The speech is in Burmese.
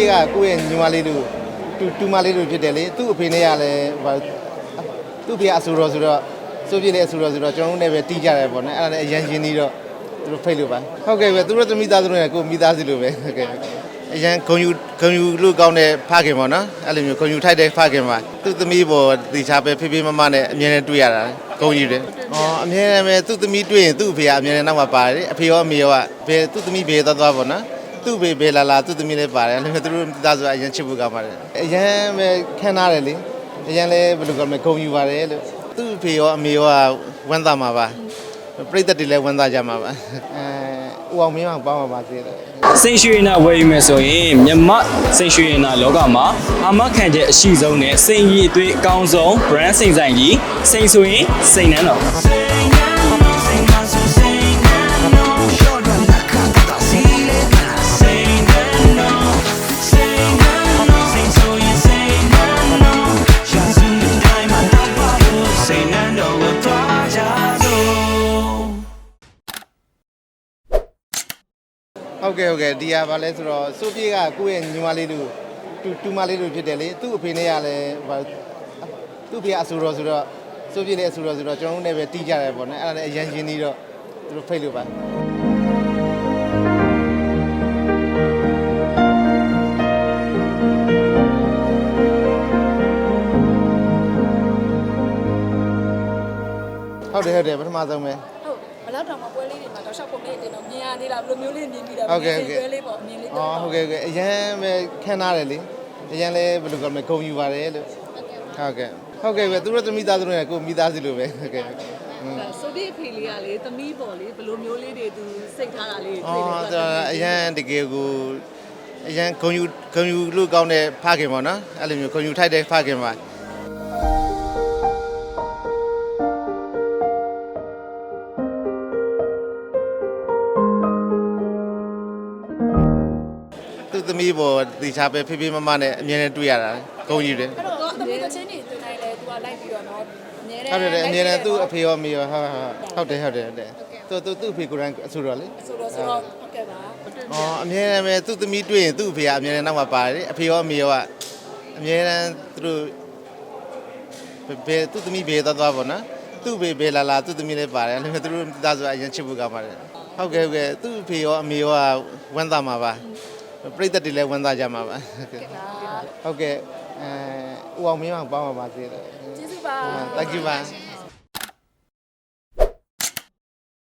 ပြေးကကိုယ့်ရဲ့ညီမလေးတို့တူတူမလေးတို့ဖြစ်တယ်လေသူ့အဖေနဲ့ကလည်းဟိုသူ့ဖေကအဆူတော်ဆိုတော့စိုးပြေးလည်းအဆူတော်ဆိုတော့ကျွန်တော်တို့လည်းပဲတီးကြတယ်ပေါ့နော်အဲ့ဒါလည်းအရန်ချင်းပြီးတော့သူတို့ဖိတ်လို့ပါဟုတ်ကဲ့ပဲသူတို့သမီးသားသူတို့နဲ့ကိုယ်မိသားစုလိုပဲဟုတ်ကဲ့အရန်ဂုံယူဂုံယူလို့ကောင်းတဲ့ဖခင်ပေါ့နော်အဲ့လိုမျိုးဂုံယူထိုက်တဲ့ဖခင်ပါသူ့သမီးပေါ်တီချာပဲဖေးဖေးမမနဲ့အမြဲတမ်းတွေ့ရတာဂုံယူတယ်อ๋อအမြဲတမ်းပဲသူ့သမီးတွေ့ရင်သူ့အဖေကအမြဲတမ်းနောက်မှာပါတယ်အဖေရောအမေရောကဘယ်သူ့သမီးဘယ်သွားသွားပေါ့နော် သူ့ဘေဘေလာလာသူ့သမီးလေးပါတယ်အဲ့လိုမျိုးသူတို့မိသားစုအရင်ချစ်ဖို့ကောင်းပါတယ်အရင်ပဲခန်းထားတယ်လေအရင်လည်းဘယ်လိုကောမလဲဂုံယူပါတယ်လို့သူ့ဖေရောအမေရောကဝမ်းသာမှာပါပြိတ္တတွေလည်းဝမ်းသာကြမှာပါအဲဦးအောင်မင်းအောင်ပေါင်းပါပါသေးတယ်စိန်ရွှေနာဝယ်ယူမယ်ဆိုရင်မြမစိန်ရွှေနာလောကမှာအာမခံချက်အရှိဆုံးနဲ့စိန်ရည်အသွေးအကောင်းဆုံး brand စိန်ဆိုင်ကြီးစိန်ဆိုရင်စိန်နန်းတော် ဟုတ်ကဲ့ဟုတ်ကဲ့ဒီဟာဗာလဲဆိုတော့စိုးပြေးကကိုယ့်ရဲ့ညီမလေးတို့တူတူမလေးတို့ဖြစ်တယ်လေသူ့အဖေနဲ့ကလည်းဟိုသူ့ဖေကအဆူတော်ဆိုတော့စိုးပြေးလည်းအဆူတော်ဆိုတော့ကျွန်တော်တို့လည်းပဲတီးကြတယ်ပေါ့နော်အဲ့ဒါလည်းအရန်ချင်းပြီးတော့သူတို့ဖိတ်လို့ပါဟုတ်တယ်ဟုတ်တယ်ပထမဆုံးပဲ လောက်တောင်မှပွဲလေးတွေမှာတော့ရှောက်ပုံလေးတင်တော့မြင်ရသေးလားဘယ်လိုမျိုးလေးမြင်ပြီးတော့ဟုတ်ကဲ့ဟုတ်ကဲ့ပွဲလေးပေါ့အမြင်လေးတော့ဟုတ်ကဲ့ဟုတ်ကဲ့အရန်ပဲခန်းထားတယ်လေအရန်လဲဘယ်လိုကလဲဂုံယူပါတယ်လို့ဟုတ်ကဲ့ဟုတ်ကဲ့ပဲသူတို့သမီးသားတို့နဲ့ကိုမိသားစုလိုပဲဟုတ်ကဲ့ဆိုဒီအဖေလေးကလေသမီးပေါ်လေဘယ်လိုမျိုးလေးတွေသူစိတ်ထားတာလေးတွေတွေ့လို့အော်အရန်တကယ်ကိုအရန်ဂုံယူဂုံယူလို့ကောင်းတဲ့ဖခင်ပေါ့နော်အဲ့လိုမျိုးဂုံယူထိုက်တဲ့ဖခင်ပါ သူ့သမီးပေါ်တီချာပဲဖေးဖေးမမနဲ့အမြဲတမ်းတွေ့ရတာဂုံယူတယ်အဲ့တော့သမီးတချင်းတွေတွေ့နိုင်လဲသူကလိုက်ပြီးတော့နော်အများဟုတ်တယ်အမြဲတမ်းသူ့အဖေရောအမေရောဟုတ်ဟုတ်ဟုတ်တယ်ဟုတ်တယ်ဟုတ်တယ်သူသူသူ့အဖေကိုယ်တိုင်အဆိုတော့လေဆိုတော့ဆိုတော့ဟုတ်ကဲ့ပါอ๋อအမြဲတမ်းပဲသူ့သမီးတွေ့ရင်သူ့အဖေကအမြဲတမ်းနောက်မှာပါတယ်အဖေရောအမေရောကအမြဲတမ်းသူတို့ဘယ်သူ့သမီးဘယ်သွားသွားပေါ့နော်သူ့ဘေဘေလာလာသူ့သမီးလေးပါတယ်အဲ့လိုမျိုးသူတို့မိသားစုအရင်ချစ်ဖို့ကောင်းပါတယ်ဟုတ်ကဲ့ဟုတ်ကဲ့သူ့အဖေရောအမေရောကဝမ်းသာမှာပါ ပြိတ္တတွေလည်းဝမ်းသာကြမှာပါဟုတ်ကဲ့အဲဦးအောင်မင်းအောင်ပေါင်းပါပါသေးတယ်ကျေးဇူးပါ Thank you ပါ